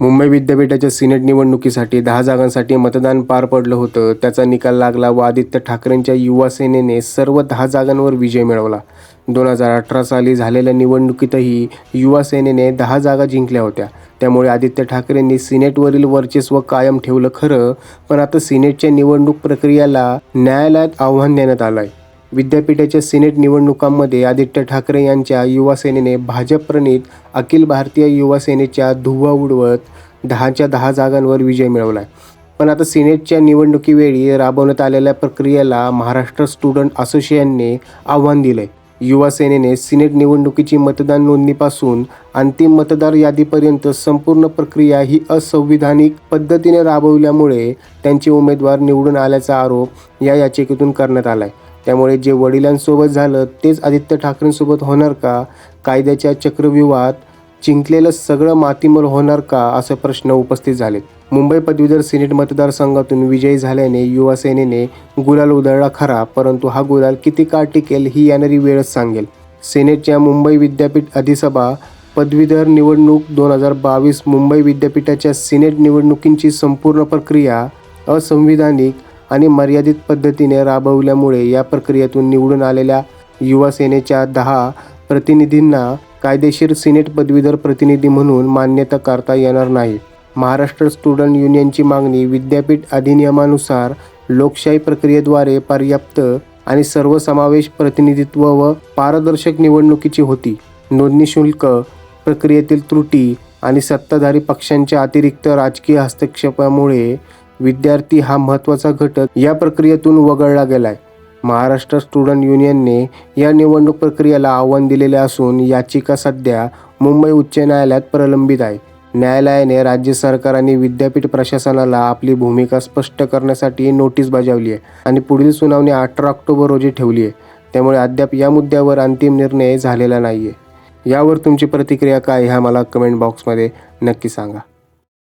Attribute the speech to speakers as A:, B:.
A: मुंबई विद्यापीठाच्या सिनेट निवडणुकीसाठी दहा जागांसाठी मतदान पार पडलं होतं. त्याचा निकाल लागला व आदित्य ठाकरेंच्या युवा सेनेने सर्व दहा जागांवर विजय मिळवला. दोन हजार अठरा साली झालेल्या निवडणुकीतही युवा सेनेने दहा जागा जिंकल्या होत्या. त्यामुळे आदित्य ठाकरेंनी सिनेटवरील वर्चस्व कायम ठेवलं खरं पण आता सिनेटच्या निवडणूक प्रक्रियेला न्यायालयात आव्हान देण्यात आलं आहे विद्यापीठाच्या सिनेट निवडणुकांमध्ये आदित्य ठाकरे यांच्या युवा सेनेने अखिल भारतीय युवा सेनेच्या धुव्वा उडवत दहाच्या दहा जागांवर विजय मिळवला आहे. पण आता सिनेटच्या निवडणुकीवेळी राबवण्यात आलेल्या प्रक्रियेला महाराष्ट्र स्टुडंट असोसिएशनने आव्हान दिलंय. युवा सेनेने सिनेट निवडणुकीची मतदान नोंदणीपासून अंतिम मतदार यादीपर्यंत संपूर्ण प्रक्रिया ही असंविधानिक पद्धतीने राबवल्यामुळे त्यांचे उमेदवार निवडून आल्याचा आरोप या याचिकेतून करण्यात आला आहे त्यामुळे जे वडिलांसोबत झालं तेच आदित्य ठाकरेंसोबत होणार का? कायद्याच्या चक्रव्यूहात जिंकलेलं सगळं मातीमोल होणार का? असे प्रश्न उपस्थित झालेत. मुंबई पदवीधर सिनेट मतदारसंघातून विजयी झाल्याने युवासेनेने गुलाल उधळला खरा परंतु हा गुलाल किती काळ टिकेल ही येणारी वेळच सांगेल. सेनेटच्या मुंबई विद्यापीठ अधिसभा पदवीधर निवडणूक दोन हजार बावीस मुंबई विद्यापीठाच्या सिनेट निवडणुकींची संपूर्ण प्रक्रिया असंविधानिक आणि मर्यादित पद्धतीने राबवल्यामुळे या प्रक्रियेतून निवडून आलेल्या युवा सेनेच्या दहा प्रतिनिधींना कायदेशीर सिनेट पदवीधर प्रतिनिधी म्हणून मान्यता करता येणार नाही. महाराष्ट्र स्टुडंट युनियनची मागणी विद्यापीठ अधिनियमानुसार लोकशाही प्रक्रियेद्वारे पर्याप्त आणि सर्वसमावेश प्रतिनिधित्व व पारदर्शक निवडणुकीची होती. नोंदणी शुल्क प्रक्रियेतील त्रुटी आणि सत्ताधारी पक्षांच्या अतिरिक्त राजकीय हस्तक्षेपामुळे विद्यार्थी हा महत्त्वाचा घटक या प्रक्रियेतून वगळला गेलाय. महाराष्ट्र स्टुडंट युनियनने या निवडणूक प्रक्रियेला आव्हान दिलेले असून याचिका सध्या मुंबई उच्च न्यायालयात प्रलंबित आहे. न्यायालयाने राज्य सरकार आणि विद्यापीठ प्रशासनाला आपली भूमिका स्पष्ट करण्यासाठी नोटीस बजावली आहे आणि पुढील सुनावणी अठरा ऑक्टोबर रोजी ठेवली आहे. त्यामुळे अद्याप या मुद्द्यावर अंतिम निर्णय झालेला नाही आहे यावर तुमची प्रतिक्रिया काय ह्या मला कमेंट बॉक्समध्ये नक्की सांगा.